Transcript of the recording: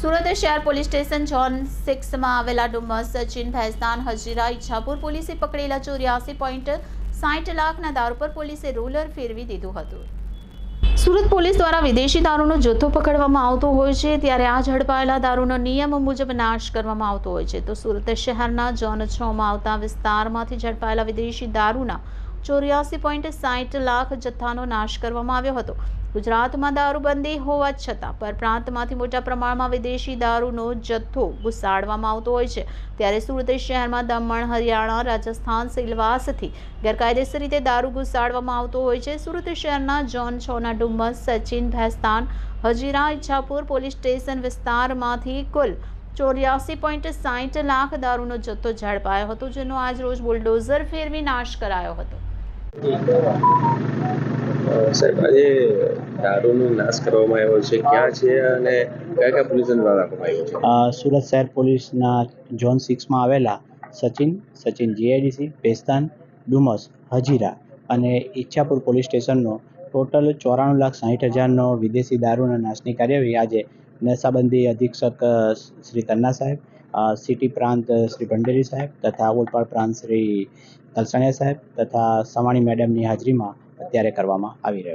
સુરત શહેર police station zone સિક્સમાં આવેલા ડુમસ સચિન ભૈસ્તાન હજીરા ઈચ્છાપુર પોલીસે પકડેલા ચોર્યાસી પોઈન્ટ સાઠ લાખના દારૂ પર પોલીસે રોલર ફેરવી દીધું હતું. સુરત પોલીસ દ્વારા વિદેશી દારૂનો જથ્થો પકડવામાં આવતો હોય છે, ત્યારે આ ઝડપાયેલા દારૂનો નિયમ મુજબ નાશ કરવામાં આવતો હોય છે. તો સુરત શહેરના ઝોન છમાં આવતા વિસ્તારમાંથી ઝડપાયેલા વિદેશી દારૂના ચોર્યાસી પોઈન્ટ સાઠ લાખ જથ્થાનો નાશ કરવામાં આવ્યો હતો. ગુજરાતમાં દારૂબંધી હોવા છતાં પરપ્રાંતમાંથી મોટા પ્રમાણમાં વિદેશી દારૂનો જથ્થો ઘુસાડવામાં આવતો હોય છે. ત્યારે સુરત શહેરમાં દમણ, હરિયાણા, રાજસ્થાન, સિલવાસથી ગેરકાયદેસર રીતે દારૂ ઘુસાડવામાં આવતો હોય છે. સુરત શહેરના જોન છોના ડુમ્મસ સચિન, ભેસ્તાન, હજીરા, ઈચ્છાપુર પોલીસ સ્ટેશન વિસ્તારમાંથી કુલ ચોર્યાસી પોઈન્ટ સાઠ લાખ દારૂનો જથ્થો ઝડપાયો હતો, જેનો આજ રોજ બુલડોઝર ફેરવી નાશ કરાયો હતો. સાહેબ, આજે દારૂનો નાશ કરવામાં આવ્યો છે. ક્યાં છે અને કયા કયા પોલીસ દ્વારા રાખવામાં છે? સુરત શહેર પોલીસના ઝોન સિક્સમાં આવેલા સચિન સચિન જીઆઈડીસી પેસ્તાન ડુમસ, હજીરા અને ઈચ્છાપુર પોલીસ સ્ટેશનનો ટોટલ ચોરાણું લાખ સાહીઠ હજારનો વિદેશી દારૂના નાશની કાર્યવાહી આજે નશાબંધી અધિક્ષક શ્રી તન્ના સાહેબ સિટી પ્રાંત શ્રી ભંડેરી સાહેબ તથા ઓલપાડ પ્રાંત શ્રી કલસાણિયા સાહેબ તથા સવાણી મેડમની હાજરીમાં અત્યારે કરવામાં આવી રહ્યો